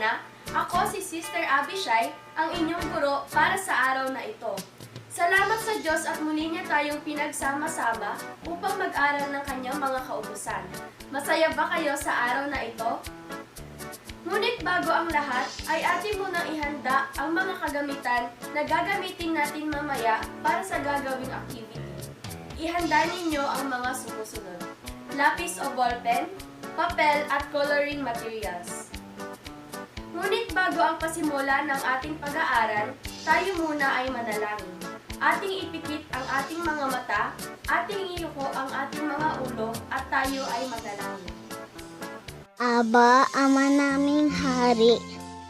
pamana. Ako si Sister Abishai, ang inyong guro para sa araw na ito. Salamat sa Diyos at muli niya tayong pinagsama-sama upang mag-aral ng kanyang mga kautusan. Masaya ba kayo sa araw na ito? Ngunit bago ang lahat, ay atin munang ihanda ang mga kagamitan na gagamitin natin mamaya para sa gagawing activity. Ihanda ninyo ang mga sumusunod. Lapis o ballpen, papel at coloring materials. Ngunit bago ang pasimula ng ating pag-aaral, tayo muna ay manalangin. Ating ipikit ang ating mga mata, ating iyuko ang ating mga ulo, at tayo ay manalangin. Aba, Ama naming Hari,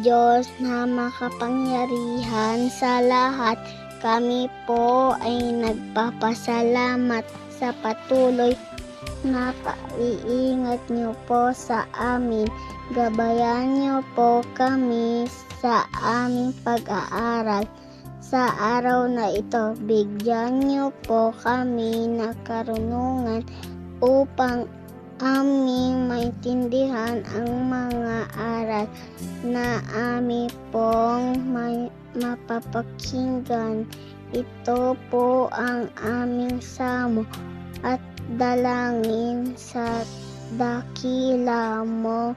Diyos na makapangyarihan sa lahat, kami po ay nagpapasalamat sa patuloy na paiingat niyo po sa amin. Gabayan niyo po kami sa aming pag-aaral. Sa araw na ito, bigyan niyo po kami ng karunungan upang aming maintindihan ang mga aral na aming pong may mapapakinggan. Ito po ang aming samo at dalangin sa dakila mo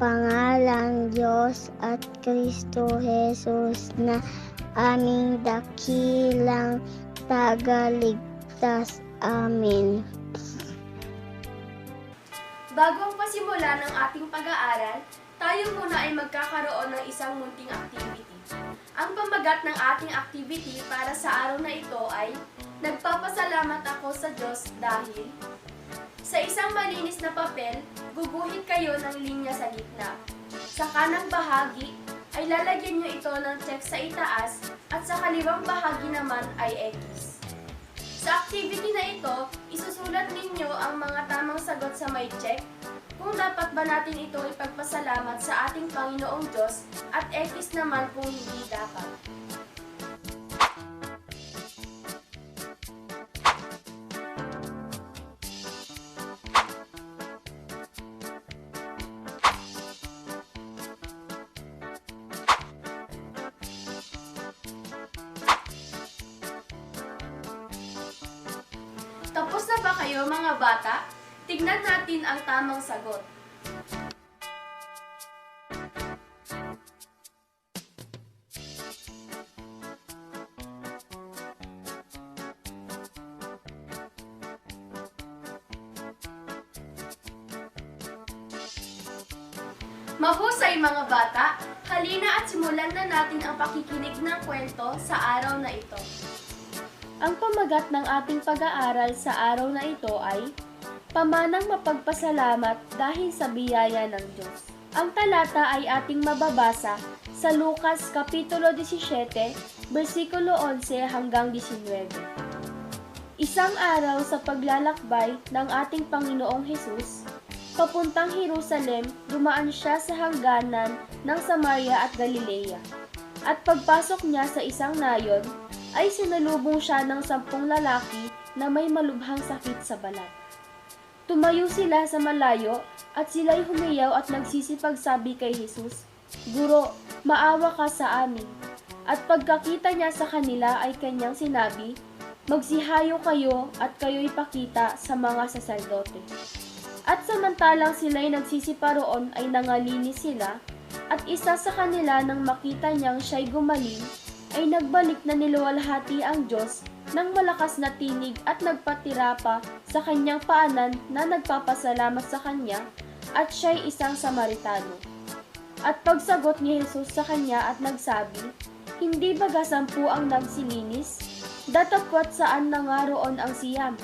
pangalan Diyos at Kristo Jesus na aming dakilang tagaligtas. Amen. Bago ang pasimula ng ating pag-aaral, tayo muna ay magkakaroon ng isang munting activity. Ang pamagat ng ating activity para sa araw na ito ay Nagpapasalamat ako sa Diyos dahil sa isang malinis na papel, guguhit kayo ng linya sa gitna. Sa kanang bahagi ay lalagyan nyo ito ng check sa itaas at sa kaliwang bahagi naman ay X. Sa activity na ito, isusulat ninyo ang mga tamang sagot sa may check kung dapat ba natin ito ipagpasalamat sa ating Panginoong Diyos at X naman kung hindi dapat. Kayo mga bata? Tignan natin ang tamang sagot. Mahusay mga bata, halina at simulan na natin ang pakikinig ng kwento sa araw na ito. Ang pamagat ng ating pag-aaral sa araw na ito ay Pamanang mapagpasalamat dahil sa biyaya ng Diyos. Ang talata ay ating mababasa sa Lucas Kapitulo 17, versikulo 11 hanggang 19. Isang araw sa paglalakbay ng ating Panginoong Hesus, papuntang Jerusalem, dumaan siya sa hangganan ng Samaria at Galilea. At pagpasok niya sa isang nayon, ay sinalubong siya ng sampung lalaki na may malubhang sakit sa balat. Tumayo sila sa malayo at sila'y humiyaw at nagsisipagsabi kay Jesus, Guro, maawa ka sa amin. At pagkakita niya sa kanila ay kanyang sinabi, Magsihayo kayo at kayo'y pakita sa mga saserdote. At samantalang sila'y nagsisiparoon ay nangalini sila, at isa sa kanila nang makita niyang siya'y gumaling, ay nagbalik na niluwalhati ang Diyos ng malakas na tinig at nagpatira pa sa kanyang paanan na nagpapasalamat sa kanya at siya'y isang Samaritano. At pagsagot ni Jesus sa kanya at nagsabi, Hindi baga sampu ang nagsilinis? Datapwat saan na nga roon ang siyam?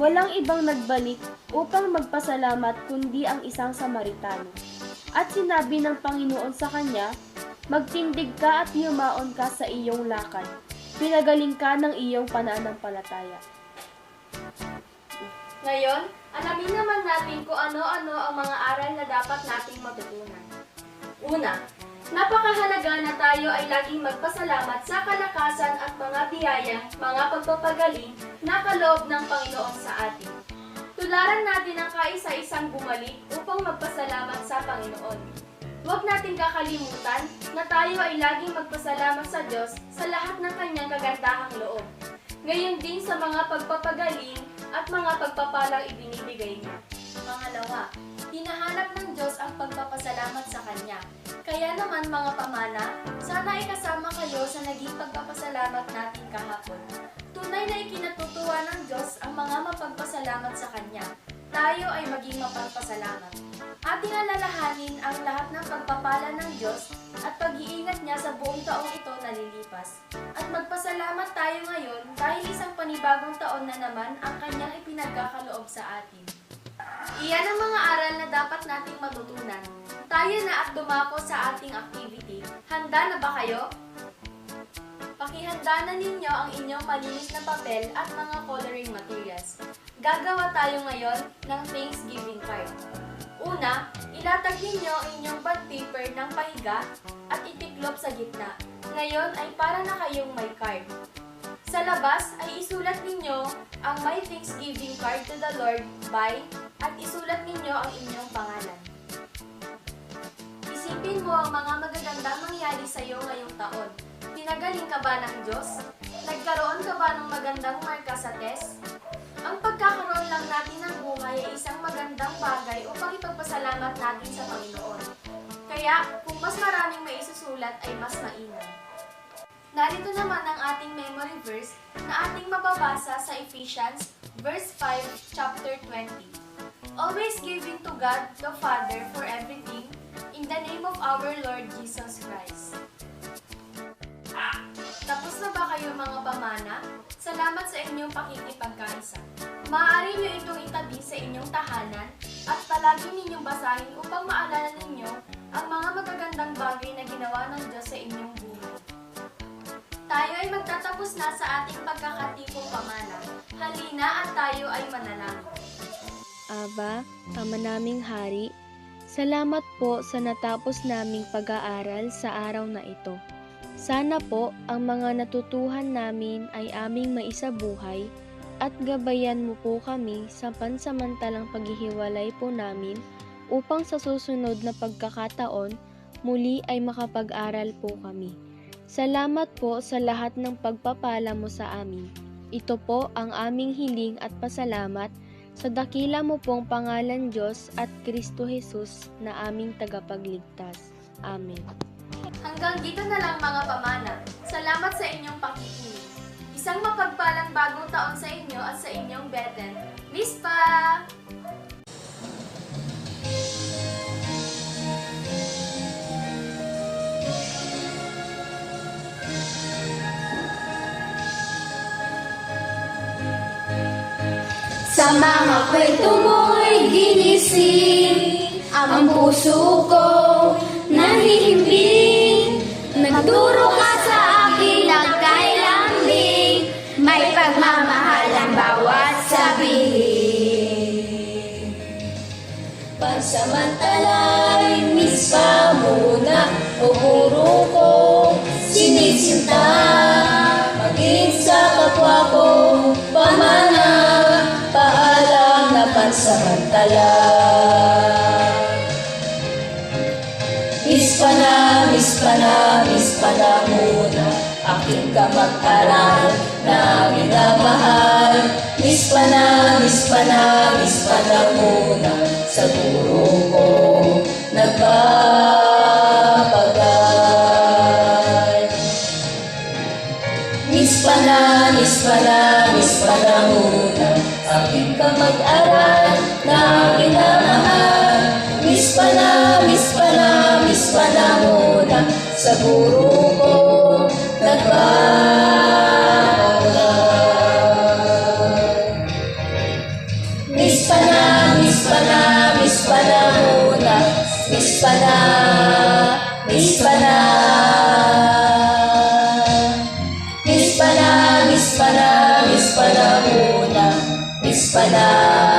Walang ibang nagbalik upang magpasalamat kundi ang isang Samaritano. At sinabi ng Panginoon sa kanya, Magtindig ka at yumaon ka sa iyong lakad. Pinagaling ka ng iyong pananampalataya. Ngayon, alamin naman natin kung ano-ano ang mga aral na dapat nating matutunan. Una, napakahalaga na tayo ay laging magpasalamat sa kalakasan at mga biyayang, mga pagpapagaling na kaloob ng Panginoon sa atin. Tularan natin ang kaisa-isang bumalik upang magpasalamat sa Panginoon. Huwag natin kakalimutan na tayo ay laging magpasalamat sa Diyos sa lahat ng kanyang kagandahang loob. Ngayon din sa mga pagpapagaling at mga pagpapalang ibinibigay niya. Pangalawa, hinahanap ng Diyos ang pagpapasalamat sa Kanya. Kaya naman mga pamana, sana ay kasama kayo sa naging pagpapasalamat natin kahapon. Tunay na ikinatutuwa ng Diyos ang mga mapagpasalamat sa Kanya. Tayo ay maging mapagpasalamat. Ating alalahanin ang lahat ng pagpapala ng Diyos at pag-iingat niya sa buong taong ito na lilipas. At magpasalamat tayo ngayon dahil isang panibagong taon na naman ang kanyang ipinagkakaloob sa atin. Iyan ang mga aral na dapat nating matutunan. Tayo na at dumako sa ating activity. Handa na ba kayo? Pakihanda na ninyo ang inyong malinis na papel at mga coloring materials. Gagawa tayo ngayon ng Thanksgiving card. Una, ilatag ninyo inyong bond paper ng pahiga at itiklop sa gitna. Ngayon ay para na kayong may card. Sa labas ay isulat ninyo ang My Thanksgiving card to the Lord by at isulat ninyo ang inyong pangalan. Isipin mo ang mga magagandang mangyari sa iyo ngayong taon. Pinagaling ka ba ng Diyos? Nagkaroon ka ba ng magandang marka sa test? Ang pagkakaroon lang natin ng buhay ay isang magandang bagay upang ipagpasalamat natin sa Panginoon. Kaya, kung mas maraming may isusulat ay mas mainam. Narito naman ang ating memory verse na ating mababasa sa Ephesians verse 5 chapter 20. Always giving to God the Father for everything in the name of our Lord Jesus Christ. Kayo mga pamana? Salamat sa inyong pakikipagkaisa. Maaari niyo itong itabi sa inyong tahanan at palagi ninyong basahin upang maalala ninyo ang mga magagandang bagay na ginawa ng Diyos sa inyong buhay. Tayo ay magtatapos na sa ating pagkakatipong pamana. Halina at tayo ay manalangin. Aba, Ama naming Hari, salamat po sa natapos naming pag-aaral sa araw na ito. Sana po ang mga natutuhan namin ay aming maisabuhay at gabayan mo po kami sa pansamantalang paghihiwalay po namin upang sa susunod na pagkakataon muli ay makapag-aral po kami. Salamat po sa lahat ng pagpapala mo sa amin. Ito po ang aming hiling at pasalamat sa dakila mo pong pangalan Diyos at Kristo Jesus na aming tagapagligtas. Amen. Hanggang dito na lang mga pamana. Salamat sa inyong pakikinig. Isang mapagpalang bagong taon sa inyo at sa inyong beten. Miss pa! Sa mga kwento mo'y ginising Ang puso ko nahihimbing Nagturo ka sa akin ng kailambing May pagmamahal ang bawat sabihin. Pansamantala'y mispa muna O puro ko sinisinta. Maging sa kapwa ko pamana Paalam na pansamantala Mispa na, mispa na, mispa na muna Aking kamag-aral na minamahal. Mispa na, mispa na, muna Sa guro ko nagpapagal Mispa na, mispa na, mispa na muna Aking kamag-aral na minamahal. Mispa na, mispa na, mispa na muna sa puro ko nagbabalay. Miss pa na, miss pa na, miss pa na muna, miss pa na, miss pa na. Miss pa na, miss pa na, miss pa na muna, miss pa na.